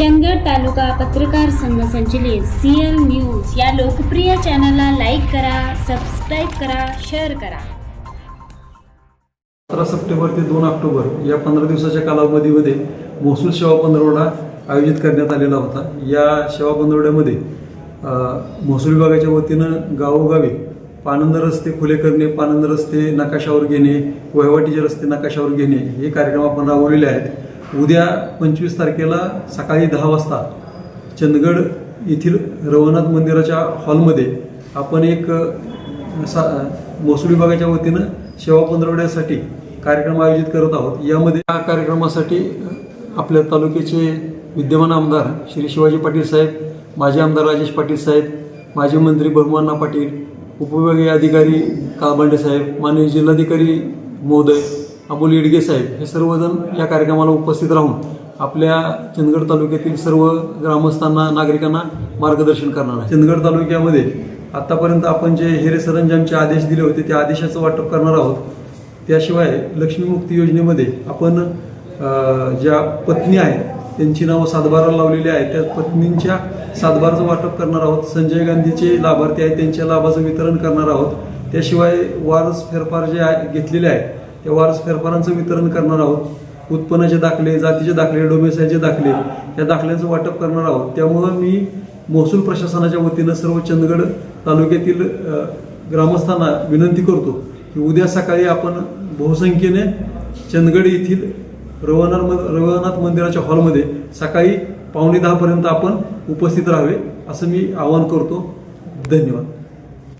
चंदगड तालुका पत्रकार संघ संचलित सीएल न्यूज या लोकप्रिय चॅनलला लाईक करा सबस्क्राईब करा शेअर करा. सतरा सप्टेंबर ते दोन ऑक्टोबर या पंधरा दिवसाच्या कालावधीमध्ये महसूल सेवा पंधरवडा आयोजित करण्यात आलेला होता. या सेवा पंधरवड्यामध्ये महसूल विभागाच्या वतीनं गावोगावी पानंद रस्ते खुले करणे पानंद रस्ते नकाशावर घेणे वहिवाटीचे रस्ते नकाशावर घेणे हे कार्यक्रम आपण राबवलेले आहेत. उद्या पंचवीस तारखेला सकाळी दहा वाजता चंदगड येथील रवनाथ मंदिराच्या हॉलमध्ये आपण एक सा महसूल विभागाच्या वतीनं सेवा पंधरवड्यासाठी कार्यक्रम आयोजित करत आहोत. यामध्ये या कार्यक्रमासाठी आपल्या तालुक्याचे विद्यमान आमदार श्री शिवाजी पाटील साहेब माजी आमदार राजेश पाटील साहेब माजी मंत्री भगवान्ना पाटील उपविभागीय अधिकारी काळबांडे साहेब माननीय जिल्हाधिकारी महोदय अमोल येडगे साहेब हे सर्वजण या कार्यक्रमाला उपस्थित राहून आपल्या चंदगड तालुक्यातील सर्व ग्रामस्थांना नागरिकांना मार्गदर्शन करणार आहे चंदगड तालुक्यामध्ये आतापर्यंत आपण जे हेरे सरंजामचे आदेश दिले होते त्या आदेशाचं वाटप करणार आहोत. त्याशिवाय लक्ष्मीमुक्ती योजनेमध्ये आपण ज्या पत्नी आहेत त्यांची नावं सातबारा लावलेली आहेत त्या पत्नींच्या सातबाराचं वाटप करणार आहोत. संजय गांधीचे लाभार्थी आहेत त्यांच्या लाभाचं वितरण करणार आहोत. त्याशिवाय वारस फेरफार जे आहे घेतलेले आहेत त्या वारस फेरफारांचं वितरण करणार आहोत. उत्पन्नाचे दाखले जातीचे दाखले डोमेसायचे दाखले या दाखल्यांचं वाटप करणार आहोत. त्यामुळं मी महसूल प्रशासनाच्या वतीनं सर्व चंदगड तालुक्यातील ग्रामस्थांना विनंती करतो की उद्या सकाळी आपण बहुसंख्येने चंदगड येथील रवनाथ रवनाथ मंदिराच्या हॉलमध्ये सकाळी पावणे दहापर्यंत आपण उपस्थित राहावे असं मी आवाहन करतो. धन्यवाद.